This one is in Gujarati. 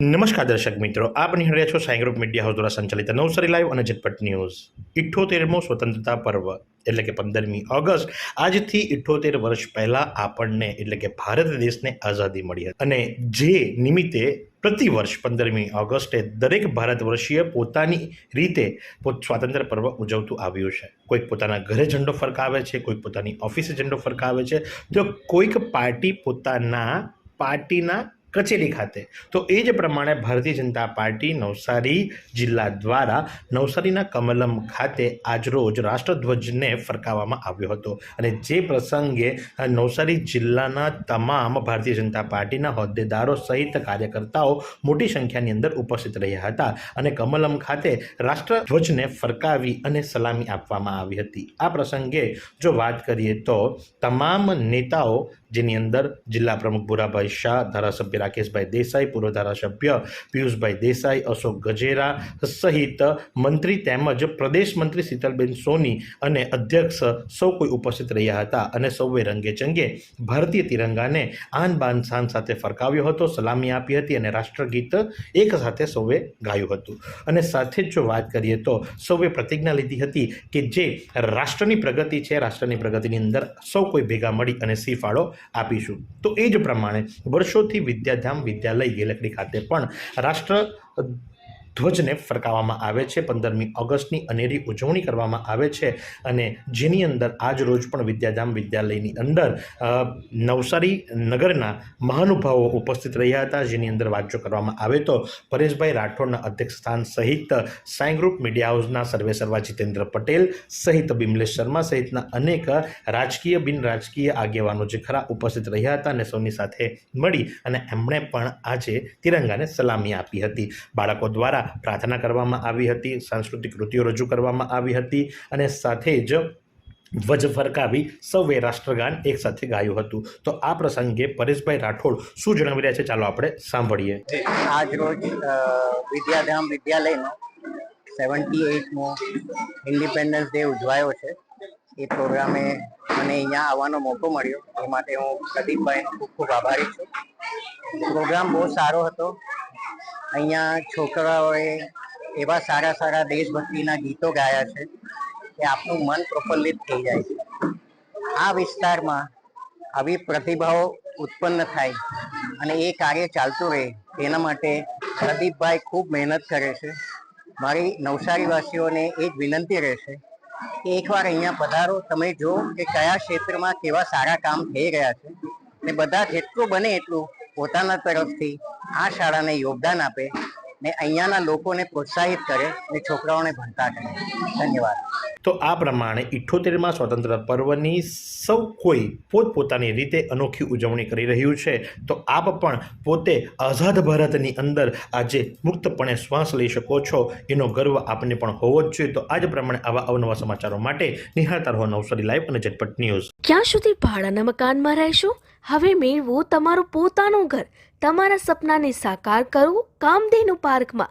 નમસ્કાર દર્શક મિત્રો, આપ નિહાળી છો સાઈ ગ્રુપ મીડિયા હાઉસ દ્વારા સંચાલિત નવસારી લાઈવ અને ઝટપટ ન્યૂઝ. ઇઠ્ઠોતેરમો સ્વતંત્રતા પર્વ, એટલે કે પંદરમી ઓગસ્ટ, આજથી ઇઠ્ઠોતેર વર્ષ પહેલાં આપણને, એટલે કે ભારત દેશને આઝાદી મળી હતી. અને જે નિમિત્તે પ્રતિ વર્ષ પંદરમી ઓગસ્ટે દરેક ભારતવર્ષીય પોતાની રીતે સ્વાતંત્ર્ય પર્વ ઉજવતું આવ્યું છે. કોઈક પોતાના ઘરે ઝંડો ફરકાવે છે, કોઈક પોતાની ઓફિસે ઝંડો ફરકાવે છે. તો કોઈક પાર્ટી પોતાના પાર્ટીના કચેરી ખાતે. તો એ જ પ્રમાણે ભારતીય જનતા પાર્ટી નવસારી જિલ્લા દ્વારા નવસારીના કમલમ ખાતે આજરોજ રાષ્ટ્રધ્વજને ફરકાવવામાં આવ્યો હતો. અને જે પ્રસંગે નવસારી જિલ્લાના તમામ ભારતીય જનતા પાર્ટીના હોદ્દેદારો સહિત કાર્યકર્તાઓ મોટી સંખ્યાની અંદર ઉપસ્થિત રહ્યા હતા અને કમલમ ખાતે રાષ્ટ્રધ્વજને ફરકાવી અને સલામી આપવામાં આવી હતી. આ પ્રસંગે જો વાત કરીએ તો તમામ નેતાઓ જેની અંદર જિલ્લા પ્રમુખ ભુરાભાઈ શાહ, ધારાસભ્ય રાકેશભાઈ દેસાઈ, પૂર્વ ધારાસભ્ય પિયુષભાઈ દેસાઈ, અશોક ગજેરા સહિત મંત્રી તેમજ પ્રદેશ મંત્રી શીતલબેન સોની અને અધ્યક્ષ સૌ કોઈ ઉપસ્થિત રહ્યા હતા અને સૌએ રંગે ચંગે ભારતીય તિરંગાને આન બાન શાન સાથે ફરકાવ્યો હતો, સલામી આપી હતી અને રાષ્ટ્રગીત એક સાથે સૌએ ગાયું હતું. અને સાથે જ જો વાત કરીએ તો સૌએ પ્રતિજ્ઞા લીધી હતી કે જે રાષ્ટ્રની પ્રગતિ છે, રાષ્ટ્રની પ્રગતિની અંદર સૌ કોઈ ભેગા મળી અને સી ફાળો આપીશું. તો એ જ પ્રમાણે વર્ષોથી વિદ્યાધામ વિદ્યાલય ગેલકડી ખાતે પણ રાષ્ટ્ર ધ્વજને ફરકાવવામાં આવે છે. પંદરમી ઓગસ્ટની અનેરી ઉજવણી કરવામાં આવે છે અને જેની અંદર આજ રોજ પણ વિદ્યાધામ વિદ્યાલયની અંદર નવસારી નગરના મહાનુભાવો ઉપસ્થિત રહ્યા હતા. જેની અંદર વાંચો કરવામાં આવે તો પરેશભાઈ રાઠોડના અધ્યક્ષસ્થાન સહિત સાઈ ગ્રુપ મીડિયા હાઉસના સર્વે સર્વા જીતેન્દ્ર પટેલ સહિત બિમલેશ શર્મા સહિતના અનેક રાજકીય બિન રાજકીય આગેવાનો જે ખરા ઉપસ્થિત રહ્યા હતા અને સૌની સાથે મળી અને એમણે પણ આજે તિરંગાને સલામી આપી હતી. બાળકો દ્વારા પ્રાર્થના કરવામાં આવી હતી, સાંસ્કૃતિક કૃતિઓ રજૂ કરવામાં આવી હતી અને સાથે જ ધ્વજ ફરકાવી સૌએ રાષ્ટ્રગાન એક સાથે ગાયું હતું. તો આ પ્રસંગે પરેશભાઈ રાઠોડ શું જણાવી રહ્યા છે? ચાલો આપણે સાંભળીએ. આજ રોજ વિદ્યાધામ વિદ્યાલયનો સેવન્ટી એઇટમો ઇન્ડિપેન્ડન્સ ડે ઉજવાયો છે. એ પ્રોગ્રામે મને અહીંયા આવવાનો મોકો મળ્યો. એ માટે હું પ્રદીપભાઈનો ખૂબ ખૂબ આભારી છું. પ્રોગ્રામ બહુ સારો હતો. અહીંયા છોકરાઓએ એવા સારા સારા દેશભક્તિના ગીતો ગાયા છે કે આપનું મન પ્રફુલ્લિત થઈ જાય છે. આ વિસ્તારમાં આવી પ્રતિભાઓ ઉત્પન્ન થાય અને એ કાર્ય ચાલતું રહે તેના માટે પ્રદીપભાઈ ખૂબ મહેનત કરે છે. મારી નવસારીવાસીઓને એક વિનંતી રહેશે કે એકવાર અહીંયા પધારો, તમે જો કે કયા ક્ષેત્રમાં કેવા સારા કામ થઈ રહ્યા છે. ને બધા જેટલું બને એટલું પોતાના તરફથી આ શાળાને યોગદાન આપે ને અહીંયાના લોકોને પ્રોત્સાહિત કરે ને છોકરાઓને ભણતા કરે. ધન્યવાદ. તો આ પ્રમાણે ઇઠ્ઠોતેરમાં સ્વતંત્ર પર્વની સૌ કોઈ પોતપોતાની રીતે અનોખી ઉજવણી કરી રહ્યું છે. તો આપ પણ પોતે આઝાદ ભારતની અંદર આજે મુક્તપણે શ્વાસ લઈ શકો છો. એનો ગર્વ આપને પણ હોવો જ જોઈએ. તો આ જ પ્રમાણે આવા અવનવા સમાચારો માટે નિહાળતા રહો નવસારી લાઈવ અને ઝટપટ ન્યૂઝ. ક્યાં સુધી ભાડાના મકાનમાં રહેશો? હવે મેળવો તમારું પોતાનું ઘર. તમારા સપનાને સાકાર કરવું કામધેનુ પાર્કમાં.